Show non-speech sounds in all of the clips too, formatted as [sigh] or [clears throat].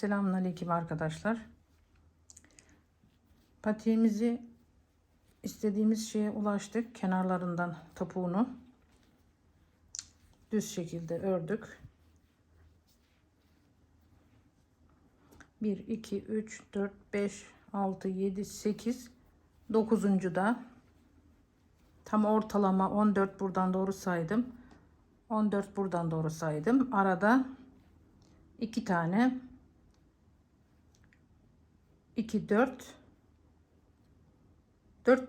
Selamünaleyküm arkadaşlar. Patiğimizi istediğimiz şeye ulaştık. Kenarlarından topuğunu düz şekilde ördük. 1 2 3 4 5 6 7 8 9. da tam ortalama 14 buradan doğru saydım. 14 buradan doğru saydım. Arada iki tane 2 4 4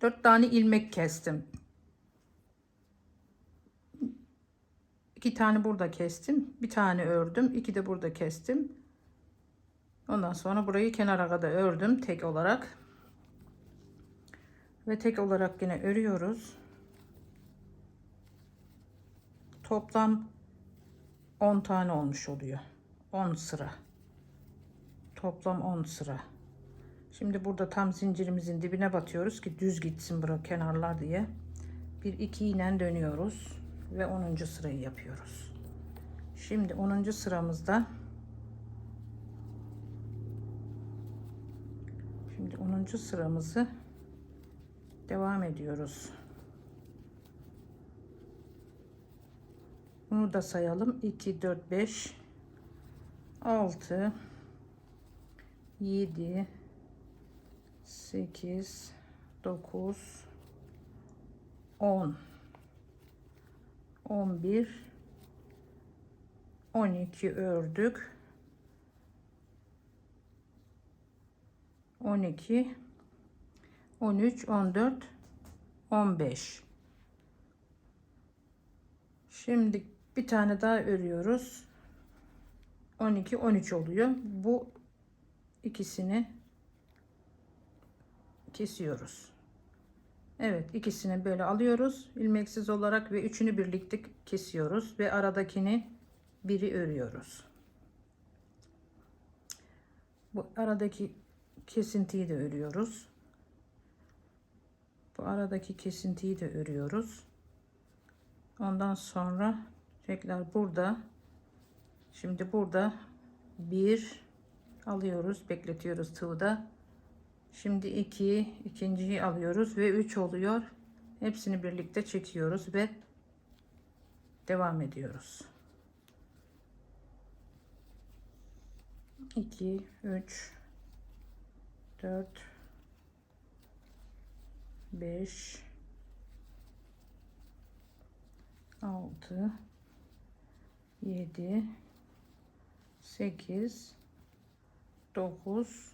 4 tane ilmek kestim. İki tane burada kestim. Bir tane ördüm. iki de burada kestim. Ondan sonra burayı kenara kadar ördüm tek olarak. Ve tek olarak yine örüyoruz. Toplam 10 tane olmuş oluyor. 10 sıra. Toplam 10 sıra. Şimdi burada tam zincirimizin dibine batıyoruz ki düz gitsin bura kenarlar diye. Bir iki iğnen dönüyoruz ve 10. sırayı yapıyoruz. Şimdi 10. sıramızda Şimdi 10. sıramızı devam ediyoruz. Bunu da sayalım. 2 4 5 6 7 8 9 10 11 12 ördük. 12 13 14 15 şimdi bir tane daha örüyoruz. 12 13 oluyor. Bu ikisini kesiyoruz. Evet ikisini böyle alıyoruz. İlmeksiz olarak ve üçünü birlikte kesiyoruz ve aradakini biri örüyoruz. Bu aradaki kesintiyi de örüyoruz. Bu aradaki kesintiyi de örüyoruz. Ondan sonra tekrar burada şimdi burada bir alıyoruz bekletiyoruz tığda. Şimdi iki ikinciyi alıyoruz ve üç oluyor. Hepsini birlikte çekiyoruz ve devam ediyoruz. 2 3 4 5 6 7 8 9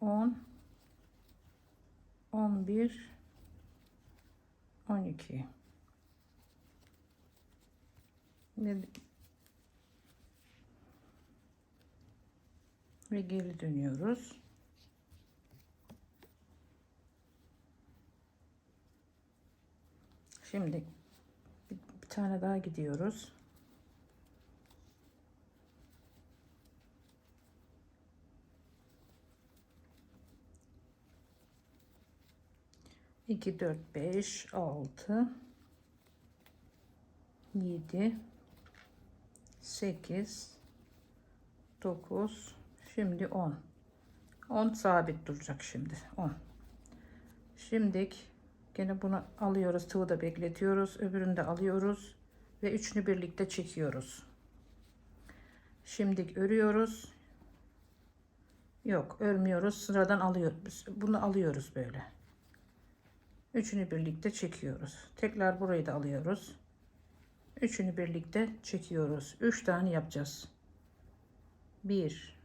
10 11 12 ve, ve geri dönüyoruz. Şimdi bir, bir tane daha gidiyoruz. İki, dört, beş, altı, yedi, sekiz, dokuz, şimdi on. On sabit duracak şimdi. On. Şimdilik Gene bunu alıyoruz. Tığı da bekletiyoruz. Öbürünü de alıyoruz. Ve üçünü birlikte çekiyoruz. Şimdi örüyoruz. Yok örmüyoruz. Sıradan alıyoruz. Bunu alıyoruz böyle. Üçünü birlikte çekiyoruz. Tekrar burayı da alıyoruz. Üçünü birlikte çekiyoruz. Üç tane yapacağız. Bir,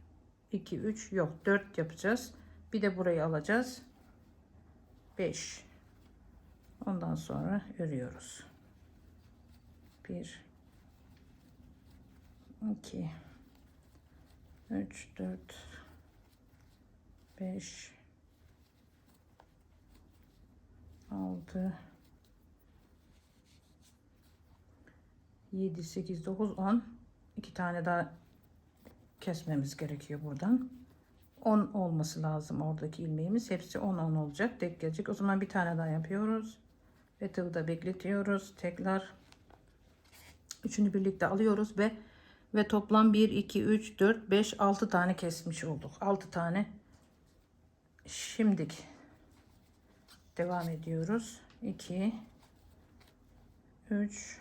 iki, üç. Yok dört yapacağız. Bir de burayı alacağız. Beş. Ondan sonra örüyoruz. 1 2 3 4 5 6 7 8 9 10 iki tane daha kesmemiz gerekiyor buradan. 10 olması lazım oradaki ilmeğimiz. Hepsi 10 10 olacak. Tek gelecek. O zaman bir tane daha yapıyoruz. Ve tığı da bekletiyoruz. Tekrar üçünü birlikte alıyoruz ve Ve toplam 1, 2, 3, 4, 5, 6 tane kesmiş olduk. 6 tane. Şimdik devam ediyoruz. 2, 3,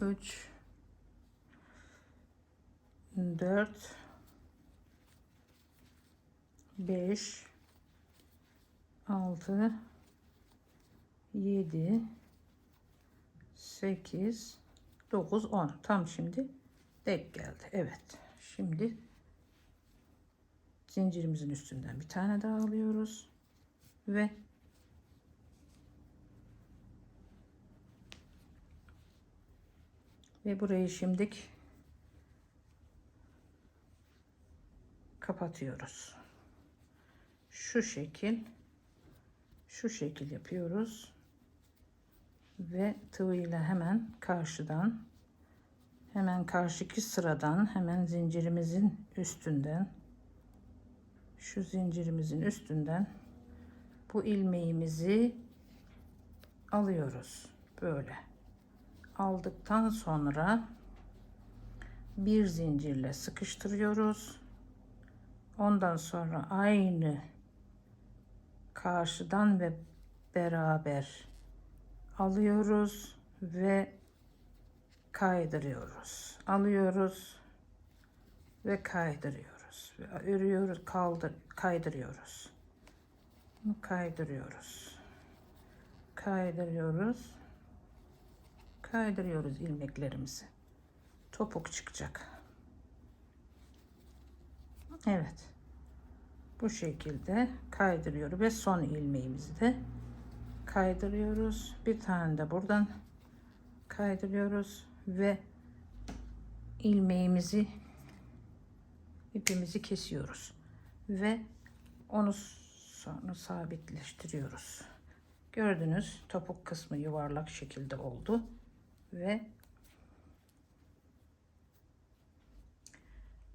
3, 4, 5, 6, 7, 8, 9, 10. Tam şimdi denk geldi. Evet. Şimdi zincirimizin üstünden bir tane daha alıyoruz. Ve ve burayı şimdik kapatıyoruz. Şu şekil şu şekil yapıyoruz ve tığıyla hemen karşıdan hemen karşıki sıradan hemen zincirimizin üstünden şu zincirimizin üstünden bu ilmeğimizi alıyoruz böyle aldıktan sonra bir zincirle sıkıştırıyoruz ondan sonra aynı karşıdan ve beraber alıyoruz ve kaydırıyoruz. Alıyoruz ve kaydırıyoruz. Ve örüyoruz, kaldır, kaydırıyoruz. Kaydırıyoruz. Kaydırıyoruz. Kaydırıyoruz ilmeklerimizi. Topuk çıkacak. Evet. Bu şekilde kaydırıyoruz ve son ilmeğimizi de kaydırıyoruz. Bir tane de buradan kaydırıyoruz ve ilmeğimizi ipimizi kesiyoruz ve onu sonra sabitleştiriyoruz. Gördünüz topuk kısmı yuvarlak şekilde oldu ve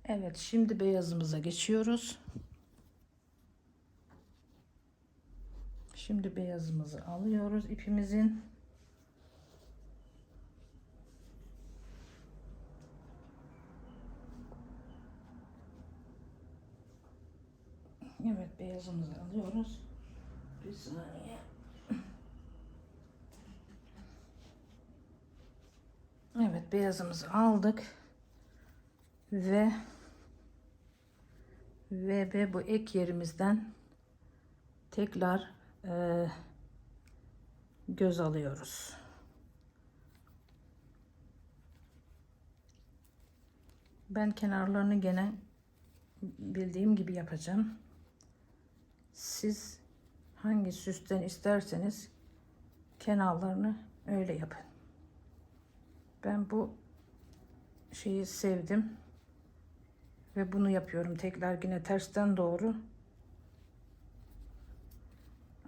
Evet şimdi beyazımıza geçiyoruz. Şimdi beyazımızı alıyoruz ipimizin. Evet beyazımızı alıyoruz. Bir saniye. Evet beyazımızı aldık. Ve ve, ve bu ek yerimizden tekrar e, göz alıyoruz. Ben kenarlarını gene bildiğim gibi yapacağım. Siz hangi süsten isterseniz kenarlarını öyle yapın. Ben bu şeyi sevdim ve bunu yapıyorum tekrar yine tersten doğru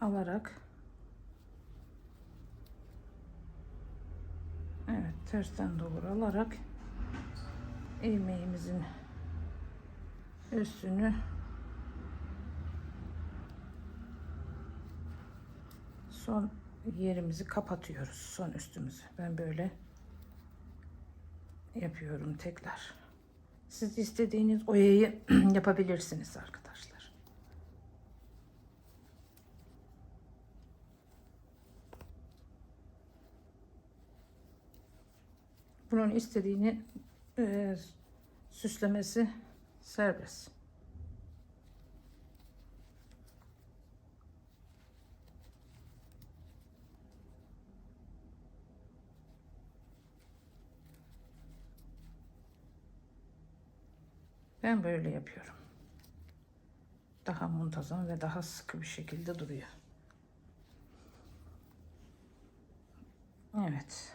alarak Evet tersten doğru alarak ilmeğimizin üstünü son yerimizi kapatıyoruz. Son üstümüzü. Ben böyle yapıyorum tekrar. Siz istediğiniz oyayı [clears throat] yapabilirsiniz arkadaşlar. Bunun istediğini e, süslemesi serbest. Ben böyle yapıyorum. Daha muntazam ve daha sıkı bir şekilde duruyor. Evet.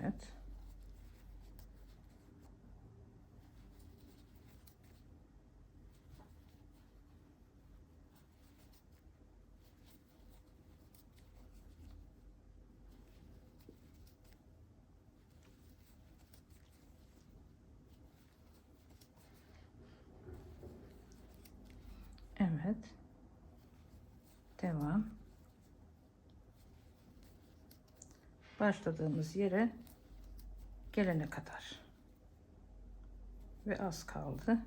Evet. Evet. Devam. Başladığımız yere gelene kadar. Ve az kaldı.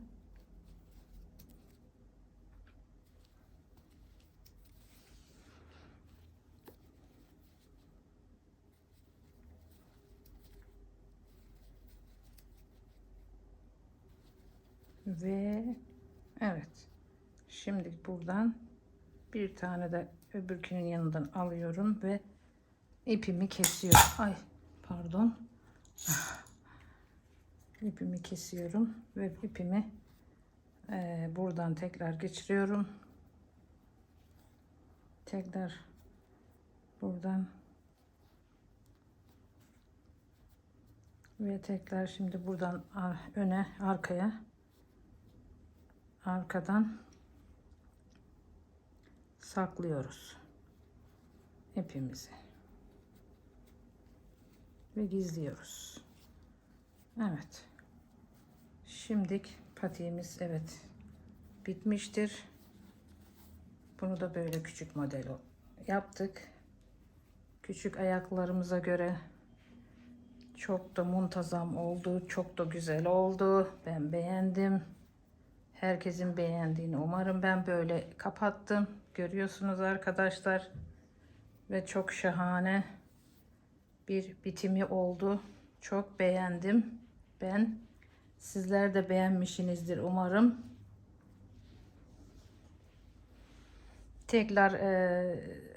Ve evet. Şimdi buradan bir tane de öbürkünün yanından alıyorum ve ipimi kesiyorum. Ay pardon. İpimi kesiyorum ve ipimi eee, buradan tekrar geçiriyorum. Tekrar buradan. Ve tekrar şimdi buradan ar- öne arkaya arkadan saklıyoruz ipimizi ve gizliyoruz. Evet. Şimdik patiğimiz evet bitmiştir. Bunu da böyle küçük model yaptık. Küçük ayaklarımıza göre çok da muntazam oldu. Çok da güzel oldu. Ben beğendim. Herkesin beğendiğini umarım ben böyle kapattım. Görüyorsunuz arkadaşlar. Ve çok şahane bir bitimi oldu. Çok beğendim. Ben sizler de beğenmişsinizdir umarım. Tekrar eee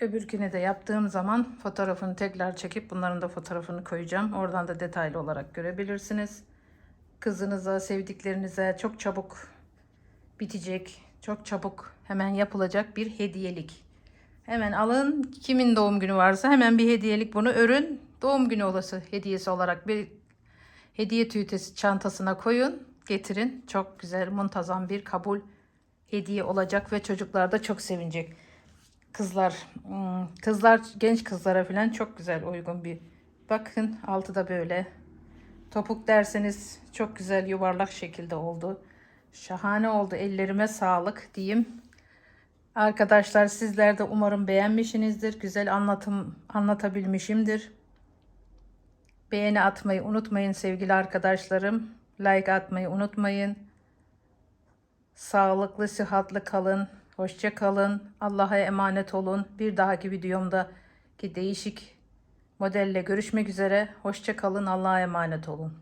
öbürküne de yaptığım zaman fotoğrafını tekrar çekip bunların da fotoğrafını koyacağım. Oradan da detaylı olarak görebilirsiniz. Kızınıza, sevdiklerinize çok çabuk bitecek, çok çabuk hemen yapılacak bir hediyelik. Hemen alın. Kimin doğum günü varsa hemen bir hediyelik bunu örün. Doğum günü olası hediyesi olarak bir hediye tüytesi çantasına koyun. Getirin. Çok güzel, muntazam bir kabul hediye olacak ve çocuklar da çok sevinecek. Kızlar, hmm, kızlar, genç kızlara falan çok güzel uygun bir. Bakın altı da böyle. Topuk derseniz çok güzel yuvarlak şekilde oldu. Şahane oldu. Ellerime sağlık diyeyim. Arkadaşlar sizler de umarım beğenmişsinizdir. Güzel anlatım anlatabilmişimdir. Beğeni atmayı unutmayın sevgili arkadaşlarım. Like atmayı unutmayın. Sağlıklı, sıhhatli kalın. Hoşça kalın. Allah'a emanet olun. Bir dahaki videomda ki değişik modelle görüşmek üzere. Hoşça kalın. Allah'a emanet olun.